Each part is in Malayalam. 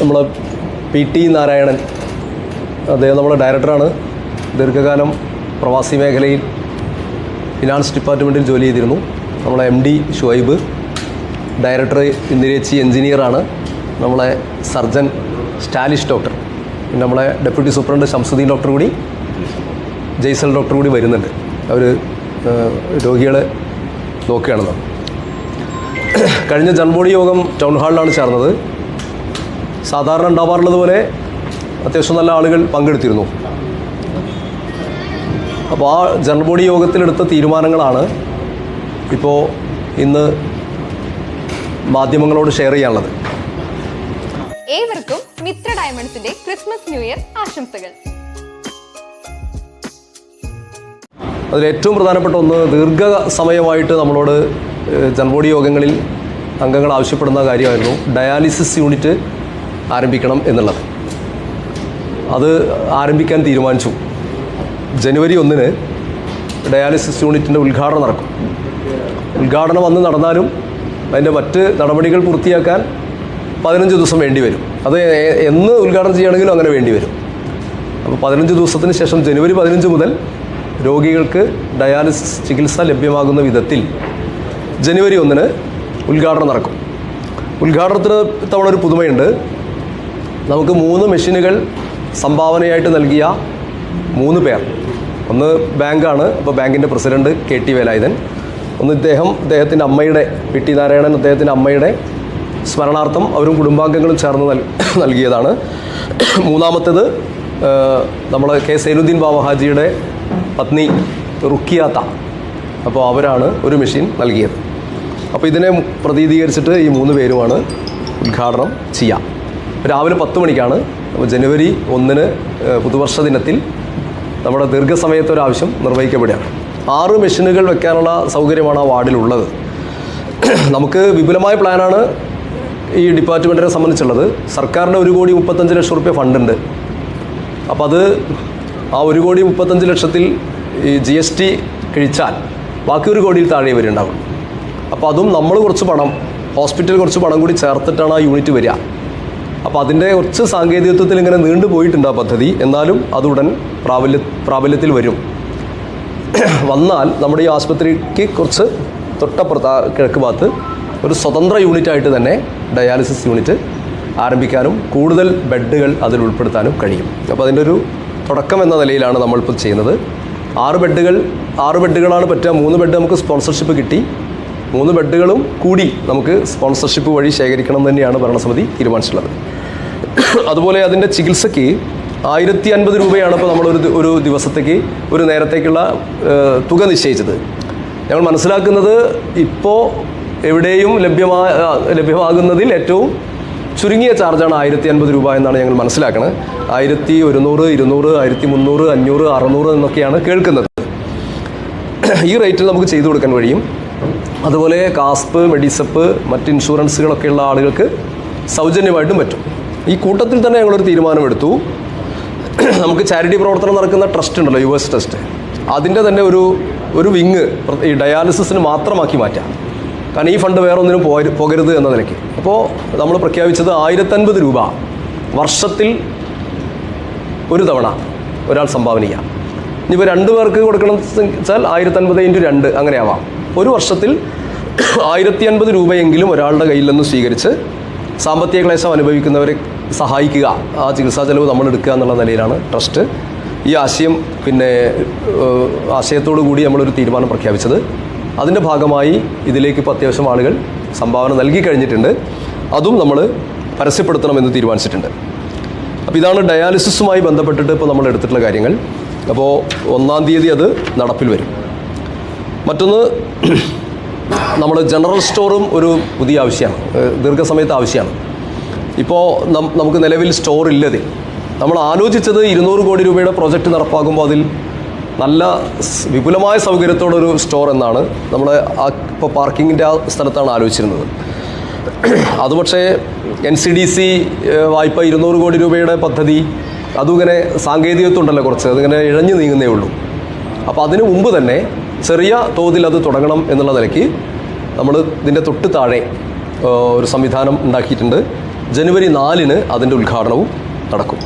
നമ്മൾ പി ടി നാരായണൻ അദ്ദേഹം നമ്മുടെ ഡയറക്ടറാണ്. ദീർഘകാലം പ്രവാസി മേഖലയിൽ ഫിനാൻസ് ഡിപ്പാർട്ട്മെന്റിൽ ജോലി ചെയ്തിരുന്നു. നമ്മളെ എം ഡി ഷുഹൈബ് ഡയറക്ടർ ഇന്ദിരേച്ചി എഞ്ചിനീയറാണ്. നമ്മളെ സർജൻ സ്റ്റാലിഷ് ഡോക്ടർ പിന്നെ നമ്മളെ ഡെപ്യൂട്ടി സൂപ്രണ്ട് ശംസുദ്ദീൻ ഡോക്ടർ കൂടി ജയ്സൽ ഡോക്ടർ കൂടി വരുന്നുണ്ട്. അവർ രോഗികളെ നോക്കുകയാണെന്ന്. കഴിഞ്ഞ ജൺബോഡി യോഗം ടൗൺ ഹാളിലാണ് ചേർന്നത്. സാധാരണ ഉണ്ടാവാറുള്ളത് പോലെ അത്യാവശ്യം നല്ല ആളുകൾ പങ്കെടുത്തിരുന്നു. അപ്പോൾ ആ ജനറൽ ബോഡി യോഗത്തിലെടുത്ത തീരുമാനങ്ങളാണ് ഇപ്പോൾ ഇന്ന് മാധ്യമങ്ങളോട് ഷെയർ ചെയ്യാനുള്ളത്. ഏവർക്കും മിത്ര ഡയമണ്ട്സിന്റെ ക്രിസ്മസ് ന്യൂ ഇയർ ആശംസകൾ. അതിൽ ഏറ്റവും പ്രധാനപ്പെട്ട ഒന്ന് ദീർഘ സമയമായിട്ട് നമ്മളോട് ജനറൽ ജനബോഡി യോഗങ്ങളിൽ അംഗങ്ങൾ ആവശ്യപ്പെടുന്ന കാര്യമായിരുന്നു. ഡയാലിസിസ് യൂണിറ്റ് ആരംഭിക്കണം എന്നുള്ളത്. അത് ആരംഭിക്കാൻ തീരുമാനിച്ചു. ജനുവരി ഒന്നിന് ഡയാലിസിസ് യൂണിറ്റിന്റെ ഉദ്ഘാടനം നടക്കും. ഉദ്ഘാടനം അന്ന് നടന്നാലും അതിന്റെ മറ്റ് നടപടികൾ പൂർത്തിയാക്കാൻ പതിനഞ്ച് ദിവസം വേണ്ടി വരും. അത് എന്ന് ഉദ്ഘാടനം ചെയ്യുകയാണെങ്കിലും അങ്ങനെ വേണ്ടി വരും. അപ്പോൾ പതിനഞ്ച് ദിവസത്തിന് ശേഷം ജനുവരി പതിനഞ്ച് മുതൽ രോഗികൾക്ക് ഡയാലിസിസ് ചികിത്സ ലഭ്യമാകുന്ന വിധത്തിൽ ജനുവരി ഒന്നിന് ഉദ്ഘാടനം നടക്കും. ഉദ്ഘാടനത്തിന് ഇത്തവണ ഒരു പുതുമയുണ്ട്. നമുക്ക് മൂന്ന് മെഷീനുകൾ സംഭാവനയായിട്ട് നൽകിയ മൂന്ന് പേർ. ഒന്ന് ബാങ്കാണ് അപ്പോൾ ബാങ്കിന്റെ പ്രസിഡന്റ് കെ ടി വേലായുധൻ. ഒന്ന് ഇദ്ദേഹം ഇദ്ദേഹത്തിന്റെ അമ്മയുടെ പി ടി നാരായണൻ അദ്ദേഹത്തിന്റെ അമ്മയുടെ സ്മരണാർത്ഥം അവരും കുടുംബാംഗങ്ങളും ചേർന്ന് നൽ നൽകിയതാണ്. മൂന്നാമത്തേത് നമ്മൾ കെ സൈനുദ്ദീൻ ബാബഹാജിയുടെ പത്നി റുക്കിയാത്ത അപ്പോൾ അവരാണ് ഒരു മെഷീൻ നൽകിയത്. അപ്പോൾ ഇതിനെ പ്രതീതീകരിച്ചിട്ട് ഈ മൂന്ന് പേരുമാണ് ഉദ്ഘാടനം ചെയ്യുക രാവിലെ പത്ത് മണിക്കാണ് ജനുവരി ഒന്നിന് പുതുവർഷ ദിനത്തിൽ നമ്മുടെ ദീർഘസമയത്തെ ഒരു ആവശ്യം നിർവഹിക്കപ്പെടുകയാണ്. ആറ് മെഷീനുകൾ വെക്കാനുള്ള സൗകര്യമാണ് ആ വാർഡിലുള്ളത്. നമുക്ക് വിപുലമായ പ്ലാനാണ് ഈ ഡിപ്പാർട്ട്മെന്റിനെ സംബന്ധിച്ചുള്ളത്. സർക്കാരിന്റെ ഒരു കോടി മുപ്പത്തഞ്ച് ലക്ഷം റുപ്യ ഫണ്ടുണ്ട്. അപ്പോൾ അത് ആ ഒരു കോടി മുപ്പത്തഞ്ച് ലക്ഷത്തിൽ ഈ ജി എസ് ടി കഴിച്ചാൽ ബാക്കി ഒരു കോടിയിൽ താഴെ വരുന്നുണ്ടാവും അപ്പോൾ അതും നമ്മൾ കുറച്ച് പണം ഹോസ്പിറ്റൽ കുറച്ച് പണം കൂടി ചേർത്തിട്ടാണ് ആ യൂണിറ്റ് വരിക. അപ്പോൾ അതിന്റെ കുറച്ച് സാങ്കേതികത്വത്തിൽ ഇങ്ങനെ നീണ്ടു പോയിട്ടുണ്ട് ആ പദ്ധതി. എന്നാലും അത് ഉടൻ പ്രാബല്യ പ്രാബല്യത്തിൽ വരും. വന്നാൽ നമ്മുടെ ഈ ആശുപത്രിക്ക് കുറച്ച് തൊട്ടപ്പുറത്ത് കിഴക്ക് ഭാഗത്ത് ഒരു സ്വതന്ത്ര യൂണിറ്റ് ആയിട്ട് തന്നെ ഡയാലിസിസ് യൂണിറ്റ് ആരംഭിക്കാനും കൂടുതൽ ബെഡുകൾ അതിൽ ഉൾപ്പെടുത്താനും കഴിയും. അപ്പോൾ അതിന്റെ ഒരു തുടക്കം എന്ന നിലയിലാണ് നമ്മളിപ്പോൾ ചെയ്യുന്നത്. ആറ് ബെഡുകൾ ആറ് ബെഡുകളാണ് പറ്റുക. മൂന്ന് ബെഡ് നമുക്ക് സ്പോൺസർഷിപ്പ് കിട്ടി. മൂന്ന് ബെഡുകളും കൂടി നമുക്ക് സ്പോൺസർഷിപ്പ് വഴി ശേഖരിക്കണം തന്നെയാണ് ഭരണസമിതി തീരുമാനിച്ചിട്ടുള്ളത്. അതുപോലെ അതിന്റെ ചികിത്സയ്ക്ക് ആയിരത്തി അൻപത് രൂപയാണ് ഇപ്പോൾ നമ്മളൊരു ഒരു ദിവസത്തേക്ക് ഒരു നേരത്തേക്കുള്ള തുക നിശ്ചയിച്ചത്. ഞങ്ങൾ മനസ്സിലാക്കുന്നത് ഇപ്പോൾ എവിടെയും ലഭ്യമാ ലഭ്യമാകുന്നതിൽ ഏറ്റവും ചുരുങ്ങിയ ചാർജാണ് ആയിരത്തി അൻപത് രൂപ എന്നാണ് ഞങ്ങൾ മനസ്സിലാക്കുന്നത് ആയിരത്തി ഒരുന്നൂറ് ഇരുന്നൂറ് ആയിരത്തി മുന്നൂറ് അഞ്ഞൂറ് അറുന്നൂറ് എന്നൊക്കെയാണ് കേൾക്കുന്നത്. ഈ റേറ്റിൽ നമുക്ക് ചെയ്തു കൊടുക്കാൻ കഴിയും. അതുപോലെ കാസ്പ് മെഡിസപ്പ് മറ്റ് ഇൻഷുറൻസുകളൊക്കെയുള്ള ആളുകൾക്ക് സൗജന്യമായിട്ടും പറ്റും. ഈ കൂട്ടത്തിൽ തന്നെ ഞങ്ങളൊരു തീരുമാനമെടുത്തു. നമുക്ക് ചാരിറ്റി പ്രവർത്തനം നടക്കുന്ന ട്രസ്റ്റ് ഉണ്ടല്ലോ യു എസ് ട്രസ്റ്റ്. അതിന്റെ തന്നെ ഒരു ഒരു വിങ് ഈ ഡയാലിസിസിന് മാത്രമാക്കി മാറ്റാം. കാരണം ഈ ഫണ്ട് വേറെ ഒന്നിനും പോകരുത് എന്ന നിലയ്ക്ക്. അപ്പോൾ നമ്മൾ പ്രഖ്യാപിച്ചത് ആയിരത്തൻപത് രൂപ വർഷത്തിൽ ഒരു തവണ ഒരാൾ സംഭാവന ചെയ്യാം. ഇനിയിപ്പോൾ രണ്ട് പേർക്ക് കൊടുക്കണം വെച്ചാൽ ആയിരത്തൻപത് ഇന്റു രണ്ട് അങ്ങനെ ആവാം ഒരു വർഷത്തിൽ ആയിരത്തി അൻപത് രൂപയെങ്കിലും ഒരാളുടെ കയ്യിൽ നിന്ന് സ്വീകരിച്ച് സാമ്പത്തിക ക്ലേശം അനുഭവിക്കുന്നവരെ സഹായിക്കുക. ആ ചികിത്സാ ചെലവ് നമ്മൾ എടുക്കുക എന്നുള്ള നിലയിലാണ് ട്രസ്റ്റ്. ഈ ആശയം പിന്നെ ആശയത്തോടു കൂടി നമ്മളൊരു തീരുമാനം പ്രഖ്യാപിച്ചത്. അതിന്റെ ഭാഗമായി ഇതിലേക്ക് ഇപ്പോൾ അത്യാവശ്യം ആളുകൾ സംഭാവന നൽകി കഴിഞ്ഞിട്ടുണ്ട്. അതും നമ്മൾ പരസ്യപ്പെടുത്തണമെന്ന് തീരുമാനിച്ചിട്ടുണ്ട്. അപ്പോൾ ഇതാണ് ഡയാലിസിസുമായി ബന്ധപ്പെട്ടിട്ട് ഇപ്പോൾ നമ്മൾ എടുത്തിട്ടുള്ള കാര്യങ്ങൾ. അപ്പോൾ ഒന്നാം തീയതി അത് നടപ്പിൽ വരും. മറ്റൊന്ന് നമ്മൾ ജനറൽ സ്റ്റോറും ഒരു പുതിയ ആവശ്യമാണ്. ദീർഘസമയത്ത് ആവശ്യമാണ്. ഇപ്പോൾ നമുക്ക് നിലവിൽ സ്റ്റോർ ഇല്ലതിൽ നമ്മൾ ആലോചിച്ചത് ഇരുന്നൂറ് കോടി രൂപയുടെ പ്രോജക്റ്റ് നടപ്പാക്കുമ്പോൾ അതിൽ നല്ല വിപുലമായ സൗകര്യത്തോടൊരു സ്റ്റോർ എന്നാണ് നമ്മൾ ആ ഇപ്പോൾ പാർക്കിങ്ങിന്റെ ആ സ്ഥലത്താണ് ആലോചിച്ചിരുന്നത്. അത് പക്ഷേ എൻ സി ഡി സി വായ്പ ഇരുന്നൂറ് കോടി രൂപയുടെ പദ്ധതി അതും ഇങ്ങനെ സാങ്കേതികത്വം ഉണ്ടല്ലോ കുറച്ച് അതിങ്ങനെ ഇഴഞ്ഞു നീങ്ങുന്നേ ഉള്ളൂ. അപ്പോൾ അതിനു മുമ്പ് തന്നെ ചെറിയ തോതിൽ അത് തുടങ്ങണം എന്നുള്ള നിലയ്ക്ക് നമ്മൾ ഇതിന്റെ തൊട്ട് താഴെ ഒരു സംവിധാനം ഉണ്ടാക്കിയിട്ടുണ്ട്. ജനുവരി നാലിന് അതിന്റെ ഉദ്ഘാടനവും നടക്കും.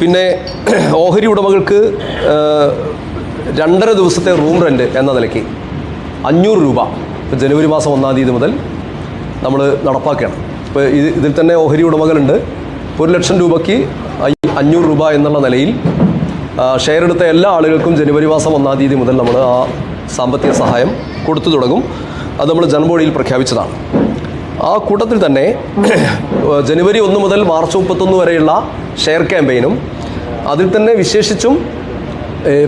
പിന്നെ ഓഹരി ഉടമകൾക്ക് രണ്ടര ദിവസത്തെ റൂം റെന്റ് എന്ന നിലയ്ക്ക് അഞ്ഞൂറ് രൂപ ജനുവരി മാസം ഒന്നാം തീയതി മുതൽ നമ്മൾ നടപ്പാക്കുകയാണ്. ഇപ്പോൾ ഇതിൽ തന്നെ ഓഹരി ഉടമകളുണ്ട്. ഒരു ലക്ഷം രൂപയ്ക്ക് അഞ്ഞൂറ് രൂപ എന്നുള്ള നിലയിൽ ഷെയർ എടുത്ത എല്ലാ ആളുകൾക്കും ജനുവരി മാസം ഒന്നാം തീയതി മുതൽ നമ്മൾ ആ സാമ്പത്തിക സഹായം കൊടുത്തു തുടങ്ങും. അത് നമ്മൾ ജനബോഡിയിൽ പ്രഖ്യാപിച്ചതാണ്. ആ കൂട്ടത്തിൽ തന്നെ ജനുവരി ഒന്ന് മുതൽ മാർച്ച് മുപ്പത്തൊന്ന് വരെയുള്ള ഷെയർ ക്യാമ്പയിനും അതിൽ തന്നെ വിശേഷിച്ചും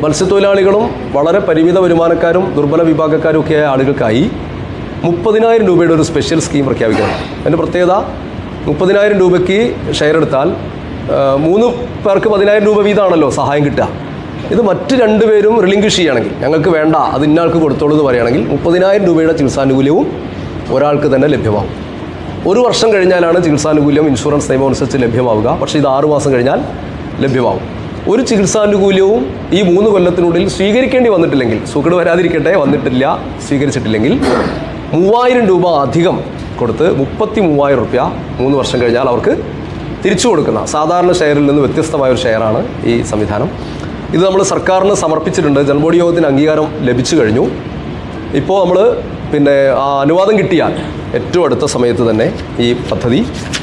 മത്സ്യത്തൊഴിലാളികളും വളരെ പരിമിത വരുമാനക്കാരും ദുർബല വിഭാഗക്കാരും ഒക്കെയായ ആളുകൾക്കായി മുപ്പതിനായിരം രൂപയുടെ ഒരു സ്പെഷ്യൽ സ്കീം പ്രഖ്യാപിക്കണം. അതിന്റെ പ്രത്യേകത മുപ്പതിനായിരം രൂപയ്ക്ക് ഷെയർ എടുത്താൽ മൂന്ന് പേർക്ക് പതിനായിരം രൂപ വീതമാണല്ലോ സഹായം കിട്ടുക. ഇത് മറ്റ് രണ്ടുപേരും റിലിംഗ്വിഷ് ചെയ്യുകയാണെങ്കിൽ ഞങ്ങൾക്ക് വേണ്ട അത് ഇന്നയാൾക്ക് കൊടുത്തോളൂ എന്ന് പറയുകയാണെങ്കിൽ മുപ്പതിനായിരം രൂപയുടെ ചികിത്സാനുകൂല്യവും ഒരാൾക്ക് തന്നെ ലഭ്യമാകും. ഒരു വർഷം കഴിഞ്ഞാലാണ് ചികിത്സാനുകൂല്യം ഇൻഷുറൻസ് നിയമം അനുസരിച്ച് ലഭ്യമാവുക. പക്ഷേ ഇത് ആറ് മാസം കഴിഞ്ഞാൽ ലഭ്യമാവും ഒരു ചികിത്സാനുകൂല്യവും ഈ മൂന്ന് കൊല്ലത്തിനുള്ളിൽ സ്വീകരിക്കേണ്ടി വന്നിട്ടില്ലെങ്കിൽ സുഖട് വരാതിരിക്കട്ടെ വന്നിട്ടില്ല സ്വീകരിച്ചിട്ടില്ലെങ്കിൽ മൂവായിരം രൂപ അധികം കൊടുത്ത് മുപ്പത്തി മൂവായിരം റുപ്യ മൂന്ന് വർഷം കഴിഞ്ഞാൽ അവർക്ക് തിരിച്ചു കൊടുക്കുന്ന സാധാരണ ഷെയറിൽ നിന്ന് വ്യത്യസ്തമായ ഒരു ഷെയറാണ് ഈ സംവിധാനം. ഇത് നമ്മൾ സർക്കാരിന് സമർപ്പിച്ചിട്ടുണ്ട്. ജനബോഡി യോഗത്തിന് അംഗീകാരം ലഭിച്ചു കഴിഞ്ഞു. ഇപ്പോൾ നമ്മൾ പിന്നെ ആ അനുവാദം കിട്ടിയാൽ ഏറ്റവും അടുത്ത സമയത്ത് തന്നെ ഈ പദ്ധതി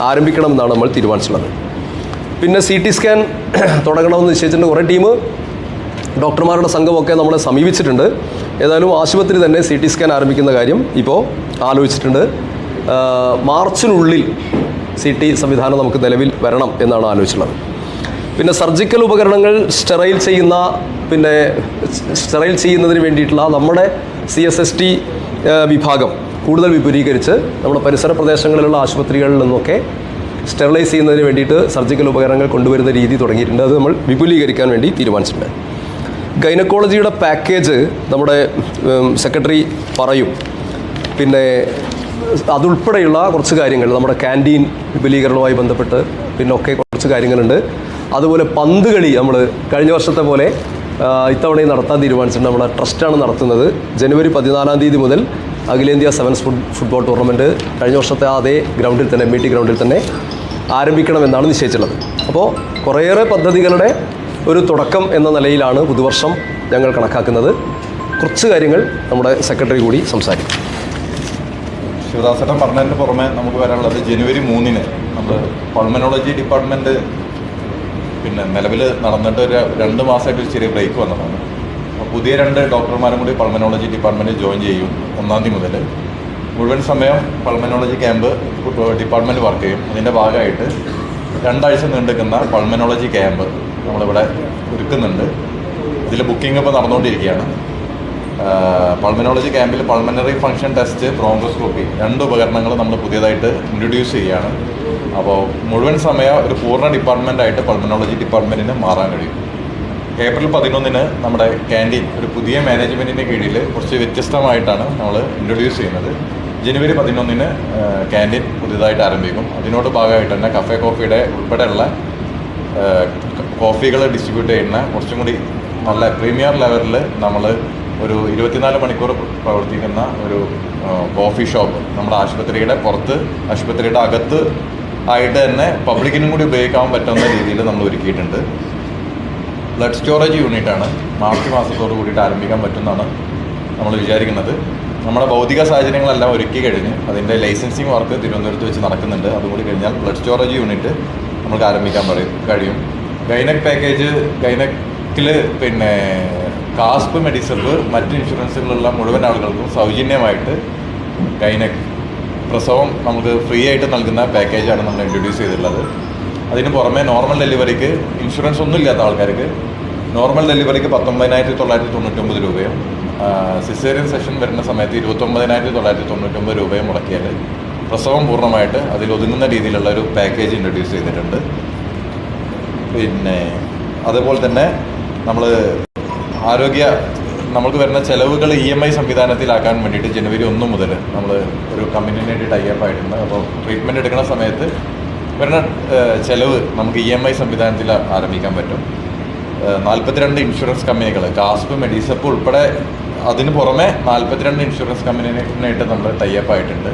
ആരംഭിക്കണമെന്നാണ് നമ്മൾ തീരുമാനിച്ചിട്ടുള്ളത്. പിന്നെ സി ടി സ്കാൻ തുടങ്ങണമെന്ന് നിശ്ചയിച്ചിട്ടുണ്ട് കുറേ ടീം. ഡോക്ടർമാരുടെ സംഘമൊക്കെ നമ്മളെ സമീപിച്ചിട്ടുണ്ട്. ഏതായാലും ആശുപത്രി തന്നെ സി ടി സ്കാൻ ആരംഭിക്കുന്ന കാര്യം ഇപ്പോൾ ആലോചിച്ചിട്ടുണ്ട്. മാർച്ചിനുള്ളിൽ സി ടി സംവിധാനം നമുക്ക് നിലവിൽ വരണം എന്നാണ് ആലോചിച്ചുള്ളത് പിന്നെ സർജിക്കൽ ഉപകരണങ്ങൾ സ്റ്റെറൈൽ ചെയ്യുന്ന പിന്നെ സ്റ്റെറൈൽ ചെയ്യുന്നതിന് വേണ്ടിയിട്ടുള്ള നമ്മുടെ സി എസ് എസ് ടി വിഭാഗം കൂടുതൽ വിപുലീകരിച്ച് നമ്മുടെ പരിസര പ്രദേശങ്ങളിലുള്ള ആശുപത്രികളിൽ നിന്നൊക്കെ സ്റ്റെറിലൈസ് ചെയ്യുന്നതിന് വേണ്ടിയിട്ട് സർജിക്കൽ ഉപകരണങ്ങൾ കൊണ്ടുവരുന്ന രീതി തുടങ്ങിയിട്ടുണ്ട്. അത് നമ്മൾ വിപുലീകരിക്കാൻ വേണ്ടി തീരുമാനിച്ചിട്ടുണ്ട്. ഗൈനക്കോളജിയുടെ പാക്കേജ് നമ്മുടെ സെക്രട്ടറി പറയും. പിന്നെ അതുൾപ്പെടെയുള്ള കുറച്ച് കാര്യങ്ങൾ നമ്മുടെ ക്യാന്റീൻ വിപുലീകരണവുമായി ബന്ധപ്പെട്ട് പിന്നെ ഒക്കെ കുറച്ച് കാര്യങ്ങളുണ്ട്. അതുപോലെ പന്ത് കളി നമ്മൾ കഴിഞ്ഞ വർഷത്തെ പോലെ ഇത്തവണയും നടത്താൻ തീരുമാനിച്ചിട്ടുണ്ട്. നമ്മുടെ ട്രസ്റ്റാണ് നടത്തുന്നത്. ജനുവരി പതിനാലാം തീയതി മുതൽ അഖിലേന്ത്യാ സെവൻസ് ഫുട് ഫുട്ബോൾ ടൂർണമെന്റ് കഴിഞ്ഞ വർഷത്തെ അതേ ഗ്രൗണ്ടിൽ തന്നെ എം ഗ്രൗണ്ടിൽ തന്നെ ആരംഭിക്കണമെന്നാണ് നിശ്ചയിച്ചിട്ടുള്ളത്. അപ്പോൾ കുറേയേറെ പദ്ധതികളുടെ ഒരു തുടക്കം എന്ന നിലയിലാണ് പുതുവർഷം ഞങ്ങൾ കണക്കാക്കുന്നത്. കുറച്ച് കാര്യങ്ങൾ നമ്മുടെ സെക്രട്ടറി കൂടി സംസാരിക്കും. ശിവദാസേട്ടൻ പറഞ്ഞതിന് പുറമെ നമുക്ക് വരാനുള്ളത് ജനുവരി മൂന്നിന് നമ്മൾ പൾമനോളജി ഡിപ്പാർട്ട്മെന്റ് പിന്നെ നിലവിൽ നടന്നിട്ട് ഒരു രണ്ട് മാസമായിട്ട് ഒരു ചെറിയ ബ്രേക്ക് വന്നതാണ്. അപ്പോൾ പുതിയ രണ്ട് ഡോക്ടർമാരും കൂടി പൾമനോളജി ഡിപ്പാർട്ട്മെന്റ് ജോയിൻ ചെയ്യും ഒന്നാം തീയതി മുതൽ മുഴുവൻ സമയം പൾമനോളജി ക്യാമ്പ് ഡിപ്പാർട്ട്മെന്റ് വർക്ക് ചെയ്യും. അതിന്റെ ഭാഗമായിട്ട് രണ്ടാഴ്ച നീണ്ടുക്കുന്ന പൾമനോളജി ക്യാമ്പ് നമ്മളിവിടെ ഒരുക്കുന്നുണ്ട്. ഇതിൽ ബുക്കിംഗ് ഇപ്പോൾ നടന്നുകൊണ്ടിരിക്കുകയാണ്. പൾമനോളജി ക്യാമ്പിൽ പൾമനറി ഫംഗ്ഷൻ ടെസ്റ്റ് ബ്രോങ്കോസ്കോപ്പി രണ്ട് ഉപകരണങ്ങൾ നമ്മൾ പുതിയതായിട്ട് ഇൻട്രൊഡ്യൂസ് ചെയ്യുകയാണ് അപ്പോൾ മുഴുവൻ സമയം ഒരു പൂർണ ഡിപ്പാർട്ട്മെന്റായിട്ട് പൾമനോളജി ഡിപ്പാർട്ട്മെന്റിന് മാറാൻ കഴിയും. ഏപ്രിൽ പതിനൊന്നിന് നമ്മുടെ ക്യാന്റീൻ ഒരു പുതിയ മാനേജ്മെന്റിന്റെ കീഴിൽ കുറച്ച് വ്യത്യസ്തമായിട്ടാണ് നമ്മൾ ഇൻട്രൊഡ്യൂസ് ചെയ്യുന്നത്. ജനുവരി പതിനൊന്നിന് ക്യാന്റീൻ പുതിയതായിട്ട് ആരംഭിക്കും. അതിനോട് ഭാഗമായിട്ട് തന്നെ കഫേ കോഫിയുടെ ഉൾപ്പെടെയുള്ള കോഫികൾ ഡിസ്ട്രിബ്യൂട്ട് ചെയ്യുന്ന കുറച്ചും കൂടി നല്ല പ്രീമിയർ ലെവലിൽ നമ്മൾ ഒരു ഇരുപത്തിനാല് മണിക്കൂർ പ്രവർത്തിക്കുന്ന ഒരു കോഫി ഷോപ്പ് നമ്മുടെ ആശുപത്രിയുടെ പുറത്ത് ആശുപത്രിയുടെ അകത്ത് ആയിട്ട് തന്നെ പബ്ലിക്കിനും കൂടി ഉപയോഗിക്കാൻ പറ്റുന്ന രീതിയിൽ നമ്മൾ ഒരുക്കിയിട്ടുണ്ട്. ബ്ലഡ് സ്റ്റോറേജ് യൂണിറ്റാണ് മാർച്ച് മാസത്തോട് കൂടിയിട്ട് ആരംഭിക്കാൻ പറ്റുമെന്നാണ് നമ്മൾ വിചാരിക്കുന്നത്. നമ്മുടെ ഭൗതിക സാഹചര്യങ്ങളെല്ലാം ഒരുക്കി കഴിഞ്ഞ് അതിന്റെ ലൈസൻസിങ് വർക്ക് തിരുവനന്തപുരത്ത് വെച്ച് നടക്കുന്നുണ്ട്. അതുകൂടി കഴിഞ്ഞാൽ ബ്ലഡ് സ്റ്റോറേജ് യൂണിറ്റ് നമുക്ക് ആരംഭിക്കാൻ പറയും കഴിയും. ഗൈനക് പാക്കേജ് ഗൈനക്കിൽ പിന്നെ കാസ്പ് മെഡിസപ്പ് മറ്റ് ഇൻഷുറൻസുകളുള്ള മുഴുവൻ ആളുകൾക്കും സൗജന്യമായിട്ട് ഗൈനക് പ്രസവം നമുക്ക് ഫ്രീ ആയിട്ട് നൽകുന്ന പാക്കേജാണ് നമ്മൾ ഇൻട്രൊഡ്യൂസ് ചെയ്തിട്ടുള്ളത്. അതിന് പുറമെ നോർമൽ ഡെലിവറിക്ക് ഇൻഷുറൻസ് ഒന്നും ഇല്ലാത്ത ആൾക്കാർക്ക് നോർമൽ ഡെലിവറിക്ക് പത്തൊമ്പതിനായിരത്തി തൊള്ളായിരത്തി തൊണ്ണൂറ്റൊമ്പത് രൂപയും സിസേറിയൻ സെഷൻ വരുന്ന സമയത്ത് ഇരുപത്തൊമ്പതിനായിരത്തി തൊള്ളായിരത്തി തൊണ്ണൂറ്റൊമ്പത് രൂപയും മുടക്കിയാൽ പ്രസവം പൂർണമായിട്ട് അതിൽ ഒതുങ്ങുന്ന രീതിയിലുള്ള ഒരു പാക്കേജ് ഇൻട്രൊഡ്യൂസ് ചെയ്തിട്ടുണ്ട്. പിന്നെ അതുപോലെ തന്നെ നമ്മൾ ആരോഗ്യ നമ്മൾക്ക് വരുന്ന ചെലവുകൾ ഇ എം ഐ സംവിധാനത്തിലാക്കാൻ വേണ്ടിയിട്ട് ജനുവരി ഒന്ന് മുതൽ നമ്മൾ ഒരു കമ്പനിയായിട്ട് ടൈപ്പ് ആയിട്ടുണ്ട്. അപ്പോൾ ട്രീറ്റ്മെന്റ് എടുക്കുന്ന സമയത്ത് വരുന്ന ചിലവ് നമുക്ക് ഇ എം ഐ സംവിധാനത്തിൽ ആരംഭിക്കാൻ പറ്റും. നാൽപ്പത്തിരണ്ട് ഇൻഷുറൻസ് കമ്പനികൾ കാസ്പ് മെഡിസപ്പ് ഉൾപ്പെടെ അതിന് പുറമെ നാൽപ്പത്തിരണ്ട് ഇൻഷുറൻസ് കമ്പനിയായിട്ട് നമ്മൾ ടൈപ്പ് ആയിട്ടുണ്ട്.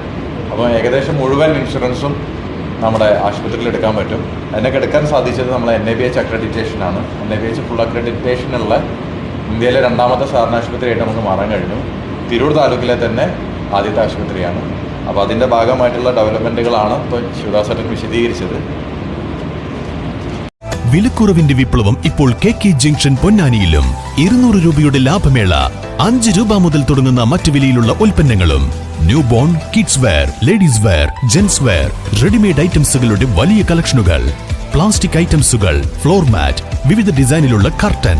അപ്പോൾ ഏകദേശം മുഴുവൻ ഇൻഷുറൻസും നമ്മുടെ ആശുപത്രിയിൽ എടുക്കാൻ പറ്റും. അതിനൊക്കെ എടുക്കാൻ സാധിച്ചത് നമ്മൾ N A B H അക്രഡിറ്റേഷനാണ് N A B H full അക്രഡിറ്റേഷനുള്ള ഇന്ത്യയിലെ രണ്ടാമത്തെ സാധാരണ ആശുപത്രിയായിട്ട് നമുക്ക് മാറാൻ കഴിഞ്ഞു. തിരൂർ താലൂക്കിലെ തന്നെ ആദ്യത്തെ ആശുപത്രിയാണ്. അപ്പോൾ അതിന്റെ ഭാഗമായിട്ടുള്ള ഡെവലപ്മെന്റുകളാണ് ഇപ്പോൾ ശിവദാസേട്ടൻ വിശദീകരിച്ചത്. വിലക്കുറവിന്റെ വിപ്ലവം ഇപ്പോൾ കെ കെ ജംഗ്ഷൻ പൊന്നാനിയിലും. ഇരുന്നൂറ് രൂപയുടെ ലാഭമേള അഞ്ച് രൂപ മുതൽ തുടങ്ങുന്ന മറ്റു വിലയിലുള്ള ഉൽപ്പന്നങ്ങളും. New born kids wear ladies wear gents wear readymade ഐറ്റംസുകളുടെ വലിയ കളക്ഷനുകൾ. പ്ലാസ്റ്റിക് ഐറ്റംസുകൾ ഫ്ലോർ മാറ്റ് വിവിധ ഡിസൈനിലുള്ള curtain.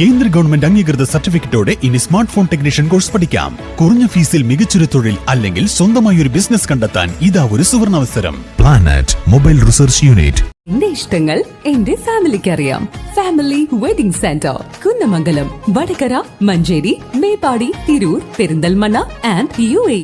കേന്ദ്ര ഗവൺമെന്റ് അംഗീകൃത സർട്ടിഫിക്കറ്റോടെ ഇനി സ്മാർട്ട് ഫോൺ ടെക്നീഷ്യൻ കോഴ്സ് പഠിക്കാം. കുറഞ്ഞ ഫീസിൽ മികച്ചൊരു തൊഴിൽ അല്ലെങ്കിൽ സ്വന്തമായി ഒരു ബിസിനസ് കണ്ടെത്താൻ ഇതാ ഒരു സുവർണാവസരം പ്ലാനറ്റ് മൊബൈൽ റിസർച്ച് യൂണിറ്റ് എന്റെ ഇഷ്ടങ്ങൾ എന്റെ ഫാമിലിക്ക് അറിയാം family wedding centre Kunnamangalam Vadakara Manjeri Meppadi Tirur Perinthalmanna and U A